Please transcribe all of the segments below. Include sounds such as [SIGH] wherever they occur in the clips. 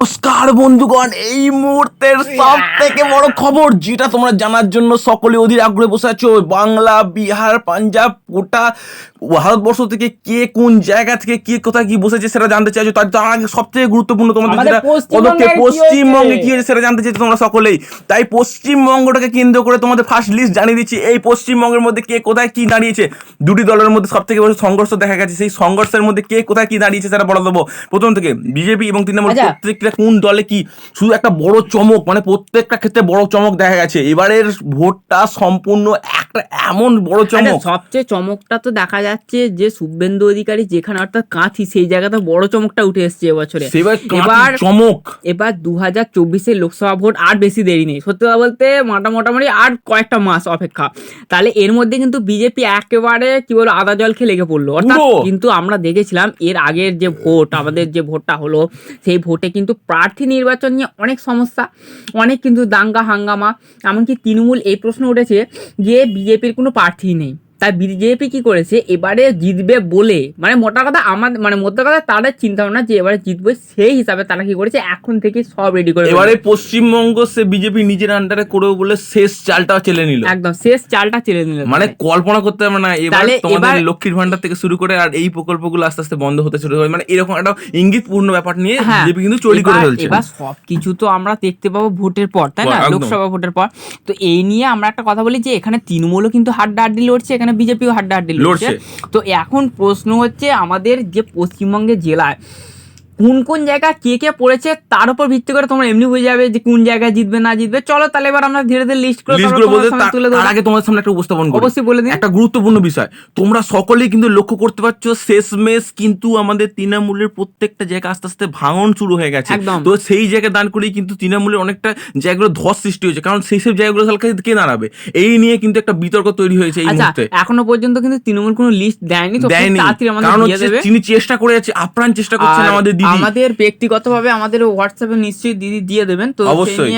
নমস্কার বন্ধুগণ এই মুহূর্তের সব থেকে বড় খবর যেটা তোমরা জানার জন্য সকলে অধীর আগ্রহে বসে আছো বাংলা বিহার পাঞ্জাব গোটা ভারতবর্ষ থেকে কে কোন জায়গা থেকে কে কোথায় কি বসেছে সেটা জানতে চাইছো তার তার আগে সব থেকে গুরুত্বপূর্ণ তোমাদের যেটা পদক্ষেপ পশ্চিমবঙ্গে কি হয়েছে সেটা জানতে চাইছো তোমরা সকলেই। তাই পশ্চিমবঙ্গটাকে কেন্দ্র করে তোমাদের ফার্স্ট লিস্ট জানিয়ে দিচ্ছি এই পশ্চিমবঙ্গের মধ্যে কে কোথায় কি দাঁড়িয়েছে। দুটি দলের মধ্যে সব থেকে বড় সংঘর্ষ দেখা গেছে সেই সংঘর্ষের মধ্যে কে কোথায় কি দাঁড়িয়েছে সেটা বলে দেবো। প্রথম থেকে বিজেপি এবং তৃণমূল আচ্ছা। প্রত্যেকটা কোন দলে কি, শুধু একটা বড় চমক মানে প্রত্যেকটা ক্ষেত্রে বড় চমক দেখা গেছে। এবারের ভোটটা সম্পূর্ণ একটা এমন বড় চমক। সবচেয়ে চমকটা তো দেখা যাচ্ছে যে শুভেন্দু অধিকারী যেখানে অর্থাৎ কাঁথি সেই জায়গাতে বড় চমকটা উঠে এসেছে এবছরে। এবার চমক। এবার দু হাজার চব্বিশের লোকসভা ভোট আর বেশি দেরি নেই। সত্যি কথা বলতে মোটা মোটামুটি আর কয়েকটা মাস অপেক্ষা। তাহলে এর মধ্যে কিন্তু বিজেপি একেবারে কি বলব আদা জল খেয়ে লেগে পড়ল। অর্থাৎ কিন্তু আমরা দেখেছিলাম এর আগের যে ভোট আমাদের যে ভোটটা হলো সেই ভোটে কিন্তু প্রার্থী নির্বাচন নিয়ে অনেক সমস্যা অনেক কিন্তু দাঙ্গা হাঙ্গামা। এমনকি তৃণমূল এই প্রশ্ন উঠেছে যে বিজেপির কোনো প্রার্থী নেই। তাই বিজেপি কি করেছে? এবারে জিতবে বলে। মানে মোটা কথা আমার মানে মোটা কথা তাদের চিন্তা ভাবনা যে এবারে জিতবে সেই হিসাবে তারা কি করেছে? এখন থেকে সব রেডি করে এবারে পশ্চিমবঙ্গ সে বিজেপি নিজের আন্ডারে করবে বলে শেষ চালটা চেলে নিল। একদম শেষ চালটা ছেড়ে নিল মানে কল্পনা করতে পারবে না এবারে তোমাদের লক্ষ্মীর ভান্ডার থেকে শুরু করে আর এই প্রকল্পগুলো আস্তে আস্তে বন্ধ হতে শুরু হয় মানে এরকম একটা ইঙ্গিতপূর্ণ ব্যাপার নিয়ে হ্যাঁ, বিজেপি কিন্তু চলি করে এবার- ফেলছে। এবার সবকিছু তো আমরা দেখতে পাবো ভোটের পর তাই না? লোকসভা ভোটের পর। তো এই নিয়ে আমরা একটা কথা বলি যে এখানে তৃণমূলও কিন্তু হাড্ডাহাড্ডি লড়ছে এখানে বিজেপিও হাড্ডাহাড্ডি লড়ছে। তো এখন প্রশ্ন হচ্ছে আমাদের যে পশ্চিমবঙ্গে জেলায় কোন কোন জায়গা কে কে পড়েছে তার উপর ভিত্তি করে তোমরা এমনি বুঝে যাবে যে কোন জায়গায় জিতবে না জিতবে। চলো তাহলে এবার আমরা ধীরে ধীরে লিস্ট করে তুলে তার দেবো আগে তোমাদের সামনে একটা উপস্থাপন করি। অবশ্যই বলে দিন। একটা গুরুত্বপূর্ণ বিষয়। তোমরা সকলেই কিন্তু লক্ষ্য করতে পারছ শেষমেশ কিন্তু আমাদের তৃণমূলের প্রত্যেকটা জায়গা আস্তে আস্তে ভাঙন শুরু হয়ে গেছে। তো সেই জায়গায় দান করেই কিন্তু তৃণমূলের অনেকটা জায়গাগুলো ধস সৃষ্টি হয়েছে। কারণ সেই সব জায়গাগুলো কে দাঁড়াবে? এই নিয়ে কিন্তু একটা বিতর্ক তৈরি হয়েছে এই আচ্ছা মুহূর্তে। এখনও পর্যন্ত কিন্তু তৃণমূল কোনো লিস্ট দেয়নি তো দেয়নি। কারণ তিনি চেষ্টা করে যাচ্ছে আপ্রাণ চেষ্টা করছেন আমাদের দিদি। আমাদের ব্যক্তিগতভাবে আমাদের হোয়াটসঅ্যাপে নিশ্চয়ই দিদি দিয়ে দেবেন তো অবশ্যই।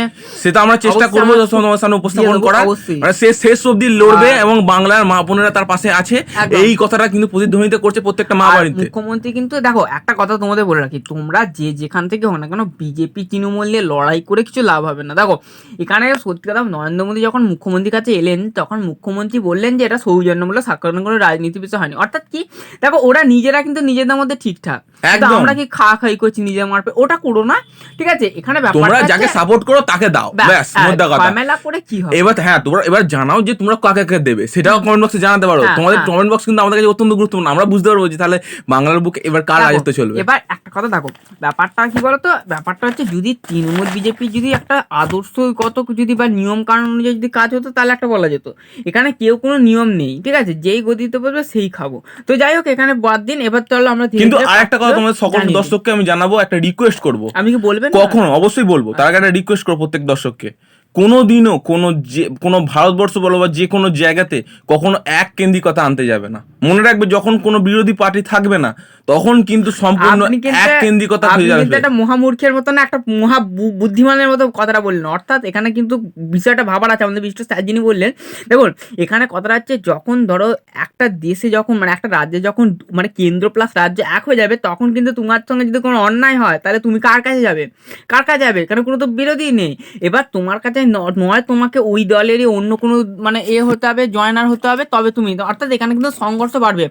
সেটা আমরা চেষ্টা করব তোমার সামনে উপস্থাপন করা। মানে সে শেষ অব্দি লড়বে এবং বাংলার মা বোনেরা তার পাশে আছে। এই কথাটা কিন্তু প্রতিধ্বনিত করছে প্রত্যেকটা মা বাড়িতে। মুখ্যমন্ত্রী কিন্তু দেখো একটা কথা তোমাদের বলে রাখি তোমরা যে যেখান থেকে হোক না কেন বিজেপি তৃণমূল নিয়ে লড়াই করে কিছু লাভ হবে না। দেখো এখানে সত্যি কথা নরেন্দ্র মোদী যখন মুখ্যমন্ত্রীর কাছে এলেন তখন মুখ্যমন্ত্রী বললেন যে এটা সৌজন্যমূলক স্বাক্ষরণ করে রাজনীতি বিষয় হয়নি। অর্থাৎ কি দেখো ওরা নিজেরা কিন্তু নিজেদের মধ্যে ঠিকঠাক। একদম। আমরা কি খা খাই করছি নিজের মারপে? ওটা করো না ঠিক আছে? এখানে তোমরা যাকে সাপোর্ট করো তাকে দাও। ব্যাস, হ্যাঁ, মোদ্দা কথা। ঝামেলা করে কি হবে? এবার হ্যাঁ তোমরা এবার জানাও যে তোমরা কাকে কাকে দেবে। সেটাও কমেন্ট বক্সে জানাতে পারো। হ্যাঁ, তোমাদের হ্যাঁ। কমেন্ট বক্স কিন্তু আমাদের কাছে অত্যন্ত গুরুত্বপূর্ণ। আমরা বুঝতে পারব যে তাহলে বাংলার বুকে এবার কার রাজত্ব চলবে। এবার একটা কথা দেখো ব্যাপারটা কি বলতো? ব্যাপারটা হচ্ছে যদি তৃণমূল বিজেপি যদি একটা আদর্শগত যদি বা নিয়ম কানুন অনুযায়ী যদি কাজ হতো তাহলে একটা বলা যেত। এখানে কেউ কোনো নিয়ম নেই ঠিক আছে? যেই গদিতে বলবে সেই খাব। তো যাই হোক এখানে বাদ দিন এবার তাহলে আমরা কিন্তু আরেকটা কথা তোমাদের সকল দর্শককে আমি জানাব একটা রিকোয়েস্ট করব। আমি কি বলবেন কখনো অবশ্যই বলব। তার আগে একটা রিকোয়েস্ট করব প্রত্যেক দর্শককে। কোনো দিনও কোনো যে কোনো ভারতবর্ষ বলো বা যে কোনো জায়গাতে কখনো এক কেন্দ্রিকতা আনতে যাবে না। মনে রাখবে যখন কোনো বিরোধী পার্টি থাকবে না তখন কিন্তু সম্পূর্ণ এক কেন্দ্রিকতা হয়ে যাবে। একটা মহামূর্খের মতো না একটা মহা বুদ্ধিমানের মতো কথাটা বললেন। অর্থাৎ এখানে কিন্তু বিষয়টা ভাবার আছে। আমাদের বিশিষ্ট স্যার যিনি বললেন দেখুন এখানে কথাটা হচ্ছে যখন ধরো একটা দেশে যখন মানে একটা রাজ্যে যখন মানে কেন্দ্র প্লাস রাজ্য এক হয়ে যাবে তখন কিন্তু তোমার সঙ্গে যদি কোনো অন্যায় হয় তাহলে তুমি কার কাছে যাবে? কার কাছে যাবে? কারণ কোনো তো বিরোধী নেই। এবার তোমার কাছে ন- নয় তোমাকে ওই দলেরই অন্য কোনো মানে এ হতে হবে জয়নার হতে হবে তবে তুমি অর্থাৎ এখানে কিন্তু সংঘর্ষ বাড়বে।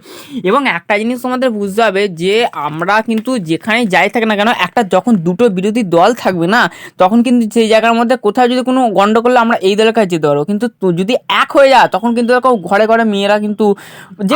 এবং একটা জিনিস তোমাদের বুঝতে হবে যে আমরা কিন্তু যেখানে যাই থাকি না কেন একটা যখন দুটো বিরোধী দল থাকবে না তখন কিন্তু সেই জায়গার মধ্যে কোথাও যদি কোনো গন্ডগোল আমরা এই দলের কাছে যেতে পারব। কিন্তু যদি এক হয়ে যায় তখন কিন্তু দেখো ঘরে ঘরে মেয়েরা কিন্তু যে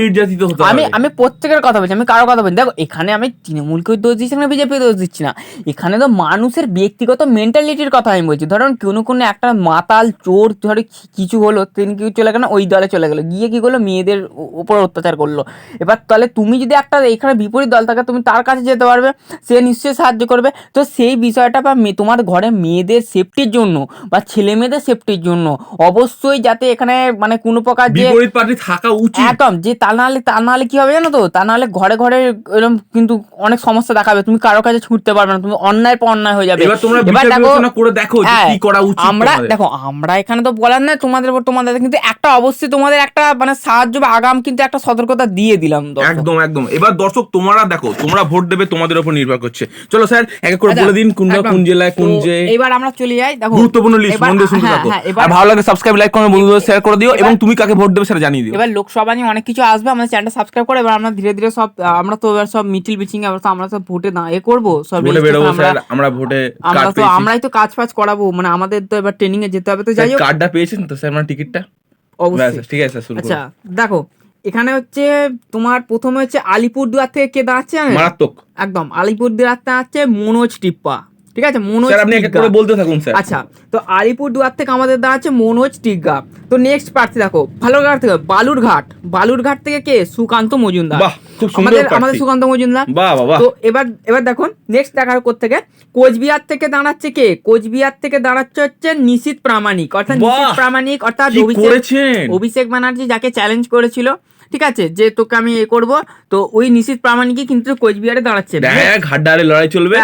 নির্যাতিত হতে আমি আমি প্রত্যেকের কথা বলছি আমি কারও কথা বলছি। দেখো এখানে আমি তৃণমূলকেও দোষ দিচ্ছি না বিজেপি দোষ দিচ্ছি না। এখানে তো মানুষের ব্যক্তিগত মেন্টালিটির কথা আমি বলছি। ধরুন কোনো কোনো কোনো একটা মাতাল চোর ধরে কিছু হলো তিনি কি চলে গেল ওই দলে চলে গেলো। গিয়ে কি করল? মেয়েদের উপর অত্যাচার করল। এবার তাহলে তুমি যদি একটা এখানে বিপরীত দল থাকে তুমি তার কাছে যেতে পারবে সে নিশ্চয়ই সাহায্য করবে। তো সেই বিষয়টা বা তোমার ঘরে মেয়েদের সেফটির জন্য বা ছেলে মেয়েদের সেফটির জন্য অবশ্যই যাতে এখানে মানে কোনো প্রকার যে বিপরীত পার্টি থাকা উচিত। একদম যে তা নাহলে তা নাহলে কি হবে জানো তো? তা নাহলে ঘরে ঘরে এরকম কিন্তু অনেক সমস্যা দেখাবে। তুমি কারও কাছে ছুটতে পারবে না তুমি অন্যায় পর অন্যায় হয়ে যাবে। এবার তোমরা দেখো করে দেখো হ্যাঁ, কি করা উচিত আমরা দেখো আমরা এখানে তো বলার না তোমাদের তোমাদের কিন্তু একটা অবশ্যই তোমাদের একটা মানে সাহায্য বা আগাম কিন্তু একটা সতর্কতা দিয়ে দিলাম। একদম একদম। এবার দর্শক তোমরা দেখো তোমরা ভোট দেবে তোমাদের উপর নির্ভর করছে। চলো স্যার এক এক করে আচ্ছা, বলে দিন কোনটা কোন জেলায় কোন যে এবার আমরা চলে যাই দেখো। গুরুত্বপূর্ণ লিস্ট মন দিয়ে শুনতে হ্যাঁ, থাকো। হ্যাঁ, আর ভালো লাগে সাবস্ক্রাইব লাইক করো বন্ধুদের শেয়ার করে দিও এবং তুমি কাকে ভোট দেবে সেটা জানিয়ে দিও। এবার লোকসভা নিয়ে অনেক কিছু আসবে আমাদের চ্যানেলটা সাবস্ক্রাইব করে এবার আমরা ধীরে ধীরে সব আমরা তো এবার সব মিটিল বিচিং এবার তো আমরা সব ভোটে না এ করব সব আমরা ভোটে আমরা তো আমরাই তো কাজ ফাজ করাবো মানে আমাদের তো এবার ট্রেনিং এ যেতে হবে। তো যাই হোক। কার্ডটা পেয়েছেন তো স্যার আমার টিকিটটা অবশ্যই। ঠিক আছে স্যার শুরু আচ্ছা দেখো এখানে হচ্ছে তোমার প্রথমে হচ্ছে আলিপুরদুয়ার থেকে কে দাঁড়াচ্ছে? মারাত্মক। একদম আলিপুরদুয়ার থেকে আছে মনোজ টিপ্পা। ঠিক আছে মনোজ স্যার আপনি এক করে বলতে থাকুন স্যার। আচ্ছা তো আলিপুরদুয়ার থেকে আমাদের দাঁড়াচ্ছে মনোজ টিগ্গা তো নেক্সট প্রার্থী দেখো ভালোঘাট থেকে বালুরঘাট। বালুরঘাট থেকে কে? সুকান্ত মজুমদার। বাহ খুব সুন্দর আমাদের আমাদের সুকান্ত মজুমদার। বাহ বাহ বাহ। তো এবার এবার দেখুন নেক্সট দেখার থেকে? কোচবিহার থেকে দাঁড়াচ্ছে কে? কোচবিহার থেকে দাঁড়াচ্ছে হচ্ছে নিশীত প্রামাণিক। অর্থাৎ নিশীত! প্রামাণিক অর্থাৎ অভিষেক অভিষেক ব্যানার্জি যাকে চ্যালেঞ্জ করেছিল। ঠিক আছে? যে তোকে আমি এ করব তো ওই নিশীত প্রামাণিকই কিন্তু কোচবিহারে দাঁড়াচ্ছে। লড়াই চলবে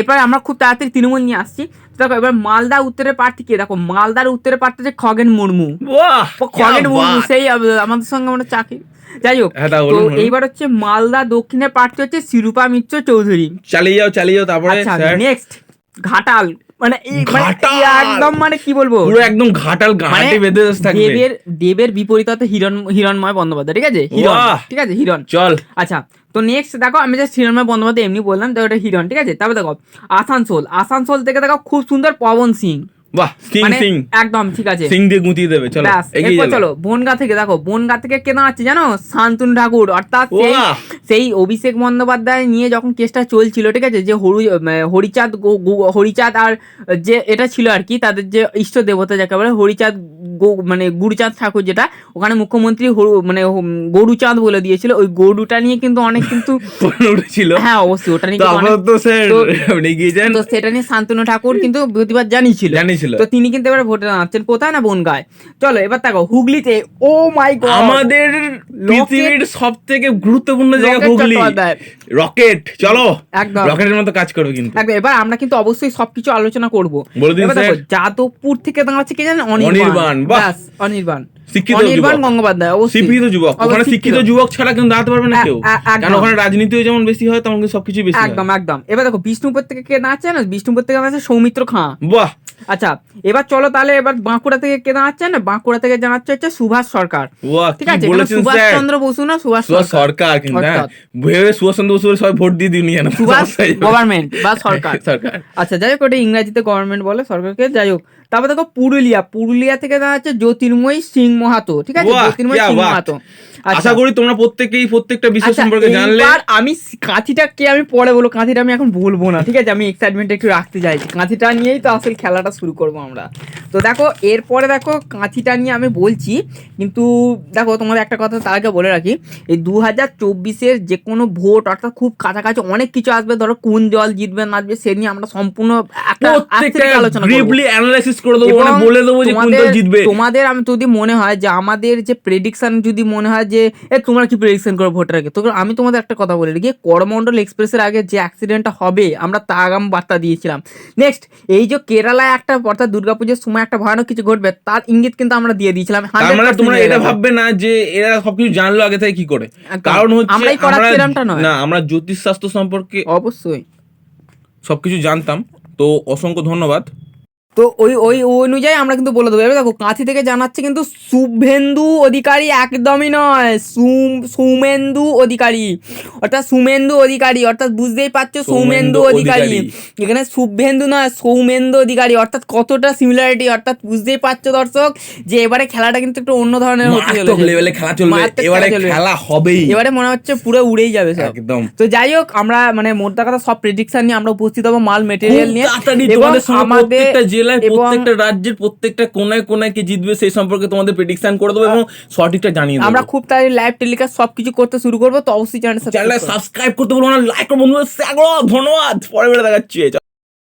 এবার আমরা খুব তাড়াতাড়ি তৃণমূল নিয়ে আসছি। দেখো এবার মালদা উত্তরের প্রার্থী কে দেখো মালদার উত্তরের প্রার্থী যে খগেন মুর্মু। খগেন মুর্মু সেই আমাদের সঙ্গে আমরা চাকরি। যাই হোক হ্যাঁ, তো এইবার হচ্ছে মালদা দক্ষিণের প্রার্থী হচ্ছে শিরুপা মিত্র চৌধুরী। চালিয়ে যাও চালিয়ে যাও তারপরে আচ্ছা, নেক্সট ঘাটাল। মানে এই মানে! একদম মানে কি বলব? পুরো একদম ঘাটাল মানে ঘাটে বেঁধে থাকবে। দেবের দেবের বিপরীত হিরণ হিরণময় বন্দ্যোপাধ্যায় ঠিক আছে? হিরণ ঠিক আছে? হিরণ। চল। আচ্ছা তো নেক্সট দেখো আমি জাস্ট হিরণময় বন্দ্যোপাধ্যায় এমনি বললাম তো ওটা হিরণ ঠিক আছে? তারপর দেখো আসানসোল। আসানসোল থেকে দেখো খুব সুন্দর পবন সিং। বাহ সিং মানে সিং। একদম ঠিক আছে। সিং দিয়ে গুঁতিয়ে দেবে চলো এগিয়ে চলো চলো বনগা থেকে দেখো বনগা থেকে কে দাঁড়াচ্ছে জানো? শান্তনু ঠাকুর। অর্থাৎ সেই সেই অভিষেক বন্দ্যোপাধ্যায় নিয়ে যখন কেসটা চলছিল ঠিক আছে যে হরু হরিচাঁদ আর যে এটা ছিল আর কি তাদের যে ইষ্ট দেবতা যাকে বলে হরিচাঁদ মানে গুরুচাঁদ ঠাকুর যেটা ওখানে মুখ্যমন্ত্রী হরু মানে গরুচাঁদ বলে দিয়েছিল। ওই গরুটা নিয়ে কিন্তু অনেক কিন্তু [LAUGHS] উঠেছিল। হ্যাঁ অবশ্যই ওটা নিয়ে তো সেটা নিয়ে শান্তনু ঠাকুর কিন্তু প্রতিবাদ জানিয়েছিল। জানিয়েছিল। তো তিনি কিন্তু এবার ভোটে দাঁড়াচ্ছেন কোথায় না বনগায়? চলো এবার দেখো হুগলিতে ও মাই গড আমাদের পৃথিবীর সব থেকে গুরুত্বপূর্ণ জায়গা হুগলি। রকেট চলো। একদম। রকেটের মতো কাজ করবে কিন্তু। একদম এবার আমরা কিন্তু অবশ্যই সবকিছু আলোচনা করব। বলে দিন। যাদবপুর থেকে দাঁড়াচ্ছে কি জানেন? অনির্বাণ, বাহ। অনির্বাণ। শিক্ষিত অনির্বাণ গঙ্গোপাধ্যায় অবশ্যই। শিক্ষিত যুবক। ওখানে শিক্ষিত। যুবক ছাড়া কিন্তু দাঁড়াতে পারবে না কেউ। কারণ ওখানে রাজনীতিও যেমন বেশি হয় তেমন সবকিছু বেশি একদম একদম। এবার দেখো বিষ্ণুপুর থেকে কে দাঁড়াচ্ছে না বিষ্ণুপুর থেকে সৌমিত্র খাঁ। বাহ। আচ্ছা এবার চলো তাহলে এবার বাঁকুড়া থেকে কে দাঁড়াচ্ছে না? বাঁকুড়া থেকে জানাচ্ছে হচ্ছে সুভাষ সরকার। ঠিক আছে সুভাষ চন্দ্র বসু না সুভাষ সরকার। কিন্তু হ্যাঁ। ভেবে সুভাষ চন্দ্র বসু সবাই ভোট দিয়ে দিন না সুভাষ [LAUGHS] গভর্নমেন্ট বা সরকার। সরকার। আচ্ছা যাই হোক ওটা ইংরাজিতে গভর্নমেন্ট বলে সরকারকে। যাই হোক তারপর দেখো পুরুলিয়া পুরুলিয়া থেকে দেখা যাচ্ছে জ্যোতির্ময় সিং মহাতো ঠিক আছে? জ্যোতির্ময় সিং মহাতো। আচ্ছা। আশা করি তোমরা প্রত্যেকেই প্রত্যেকটা বিষয় আচ্ছা, সম্পর্কে জানলে। আর আমি কাঁথিটা কে আমি পরে বলব? কাঁথিটা আমি এখন বলব না ঠিক আছে? আমি এক্সাইটমেন্ট একটু রাখতে চাইছি। কাঁথিটা নিয়েই তো আসলে খেলাটা শুরু করব আমরা। তো দেখো এরপরে দেখো কাঁথিটা নিয়ে আমি বলছি কিন্তু দেখো তোমাদের একটা কথা তার আগে বলে রাখি। এই দু হাজার চব্বিশের যে কোনো ভোট অর্থাৎ খুব কাছাকাছি অনেক কিছু আসবে ধরো কোন দল জিতবে না আসবে সে নিয়ে আমরা সম্পূর্ণ আলোচনা অ্যানালাইসিস করে দেবো মানে বলে দেবো যে জিতবে। তোমাদের আমি যদি মনে হয় যে আমাদের যে প্রেডিকশন যদি মনে হয় যে এ তোমরা কি প্রেডিকশন করো ভোটের আগে? তো আমি তোমাদের একটা কথা বলে এক্সপ্রেসের আগে যে অ্যাক্সিডেন্টটা হবে আমরা তা আগাম বার্তা দিয়েছিলাম। নেক্সট এই যে কেরালায় একটা অর্থাৎ দুর্গাপুজোর সময় একটা ভয়ানক কিছু ঘটবে তার ইঙ্গিত কিন্তু আমরা দিয়ে দিয়েছিলাম মানে তোমরা এটা ভাববে না যে এরা সবকিছু জানলো আগে থেকে কি করে। কারণ হচ্ছে আমরাই নয়। না আমরা জ্যোতিষ শাস্ত্র সম্পর্কে অবশ্যই। সবকিছু জানতাম তো অসংখ্য ধন্যবাদ। তো ওই ওই অনুযায়ী আমরা কিন্তু বলে দেবো। এবার দেখো কাঁথি থেকে জানাচ্ছে কিন্তু শুভেন্দু অধিকারী একদমই নয়। সুম সুমেন্দু অধিকারী। অর্থাৎ সুমেন্দু অধিকারী। অর্থাৎ বুঝতেই পারছ সৌমেন্দু অধিকারী। এখানে শুভেন্দু নয় সৌমেন্দু অধিকারী। অর্থাৎ কতটা সিমিলারিটি অর্থাৎ বুঝতেই পারছ দর্শক যে এবারে খেলাটা কিন্তু একটু অন্য ধরনের হতে চলেছে। লেভেলে খেলা চলবে। এবারে খেলা হবেই। এবারে মনে হচ্ছে পুরো উড়েই যাবে সব। একদম। তো যাই হোক আমরা মানে মোদ্দা কথা সব প্রেডিকশন নিয়ে আমরা উপস্থিত হব মাল মেটেরিয়াল নিয়ে। এবং আমাদের প্রত্যেকটা জেলায় প্রত্যেকটা রাজ্যের প্রত্যেকটা কোনায় কোনায় কে জিতবে সেই সম্পর্কে তোমাদের প্রেডিকশন করে দেবো এবং সঠিকটা জানিয়ে দেবো। আমরা খুব তাই লাইভ টেলিকাস্ট সবকিছু করতে শুরু করব তো অবশ্যই চ্যানেল সাবস্ক্রাইব করতে বলব না লাইক করব বন্ধুদের ধন্যবাদ পরে বেড়ে দেখাচ্ছি